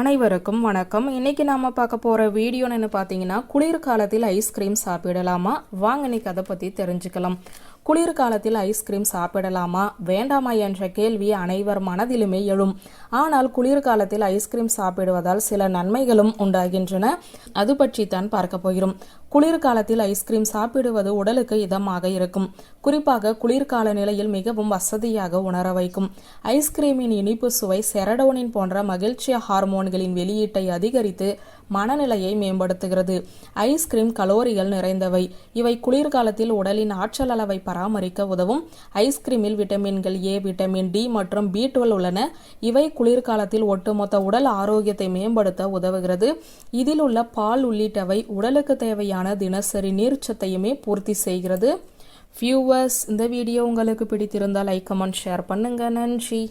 அனைவருக்கும் வணக்கம். இன்னைக்கு நாம பார்க்க போற வீடியோன்னு பார்த்தீங்கன்னா குளிர்காலத்தில் ஐஸ்கிரீம் சாப்பிடலாமா? வாங்க இன்னைக்கு அதை பத்தி தெரிஞ்சுக்கலாம். குளிர்காலத்தில் ஐஸ்கிரீம் சாப்பிடலாமா? வேண்டாமா என்ற கேள்வி அனைவர் மனதிலுமே எழும். ஆனால் குளிர்காலத்தில் ஐஸ்கிரீம் சாப்பிடுவதால் சில நன்மைகளும் உண்டாகின்றன. அது பற்றி தான் பார்க்க போகிறோம். குளிர்காலத்தில் ஐஸ்கிரீம் சாப்பிடுவது உடலுக்கு இதமாக இருக்கும். குறிப்பாக குளிர்கால நிலையில் மிகவும் வசதியாக உணர வைக்கும். ஐஸ்கிரீமின் இனிப்பு சுவை செரடோனின் போன்ற மகிழ்ச்சி ஹார்மோன்களின் வெளியீட்டை அதிகரித்து மனநிலையை மேம்படுத்துகிறது. ஐஸ்கிரீம் கலோரிகள் நிறைந்தவை. இவை குளிர்காலத்தில் உடலின் ஆற்றல் அளவை பராமரிக்க உதவும். ஐஸ்கிரீமில் விட்டமின்கள் ஏ விட்டமின் டி மற்றும் பி டுவெல் உள்ளன. இவை குளிர்காலத்தில் ஒட்டுமொத்த உடல் ஆரோக்கியத்தை மேம்படுத்த உதவுகிறது. இதில் உள்ள பால் உள்ளிட்டவை உடலுக்கு தேவையான தினசரி நீர்ச்சத்தையுமே பூர்த்தி செய்கிறது. வியூவர்ஸ் இந்த வீடியோ உங்களுக்கு பிடித்திருந்தால் லைக் கமெண்ட் ஷேர் பண்ணுங்க. நன்றி.